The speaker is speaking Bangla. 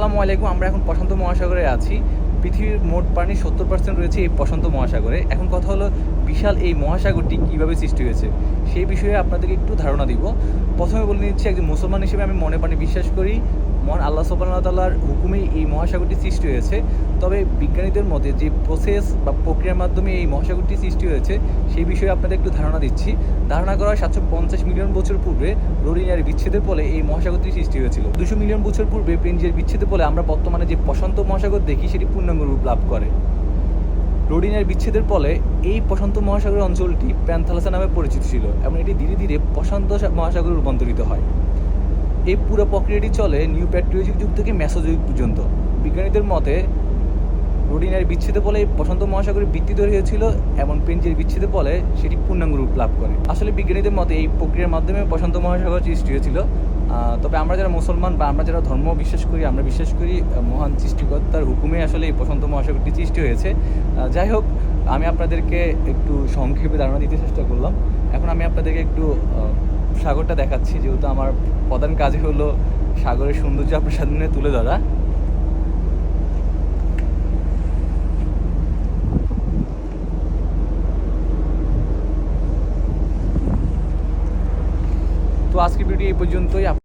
আসসালামু আলাইকুম, আমরা এখন প্রশান্ত মহাসাগরে আছি। পৃথিবীর মোট পানি সত্তর পার্সেন্ট রয়েছে এই প্রশান্ত মহাসাগরে। এখন কথা হলো, বিশাল এই মহাসাগরটি কীভাবে সৃষ্টি হয়েছে? সেই বিষয়ে আপনাদেরকে একটু ধারণা দিব। প্রথমে বলে নিচ্ছি, একজন মুসলমান হিসেবে আমি মনে প্রাণে বিশ্বাস করি, মহান আল্লাহ সুবহানাহু তাল্লাহর হুকুমেই এই মহাসাগরটি সৃষ্টি হয়েছে। তবে বিজ্ঞানীদের মতে যে প্রসেস বা প্রক্রিয়ার মাধ্যমে এই মহাসাগরটি সৃষ্টি হয়েছে, সেই বিষয়ে আপনাদের একটু ধারণা দিচ্ছি। ধারণা করা সাতশো পঞ্চাশ মিলিয়ন বছর পূর্বে রোরিনিয়ার বিচ্ছেদের ফলে এই মহাসাগরটি সৃষ্টি হয়েছিল। দুশো মিলিয়ন বছর পূর্বে পেঞ্জিয়ার বিচ্ছেদের ফলে আমরা বর্তমানে যে প্রশান্ত মহাসাগর দেখি, সেটি পূর্ণাঙ্গ রূপ লাভ করে। রোডিনের বিচ্ছেদের ফলে এই প্রশান্ত মহাসাগরের অঞ্চলটি প্যান্থালাসা নামে পরিচিত ছিল এবং এটি ধীরে ধীরে প্রশান্ত মহাসাগরে রূপান্তরিত হয়। এই পুরো প্রক্রিয়াটি চলে নিউ প্যাট্রিওজিক যুগ থেকে মেসোযুগ পর্যন্ত। বিজ্ঞানীদের মতে রোডিনের বিচ্ছেদের ফলে এই প্রশান্ত মহাসাগরের বৃত্তি তৈরি হয়েছিল এবং পেঞ্জের বিচ্ছেদের ফলে সেটি পূর্ণাঙ্গ রূপ লাভ করে। আসলে বিজ্ঞানীদের মতে এই প্রক্রিয়ার মাধ্যমে প্রশান্ত মহাসাগর সৃষ্টি হয়েছিল। তবে আমরা যারা মুসলমান বা আমরা যারা ধর্ম বিশ্বাস করি, আমরা বিশ্বাস করি মহান সৃষ্টিকর্তার হুকুমে আসলে এই প্রশান্ত মহাসাগরটি সৃষ্টি হয়েছে। যাই হোক, আমি আপনাদেরকে একটু সংক্ষেপে ধারণা দিতে চেষ্টা করলাম। এখন আমি আপনাদেরকে একটু সাগরটা দেখাচ্ছি, যেহেতু আমার প্রধান কাজই হলো সাগরের সৌন্দর্য আপনার সামনে তুলে ধরা। তো আজকের ভিডিও এই পর্যন্তই।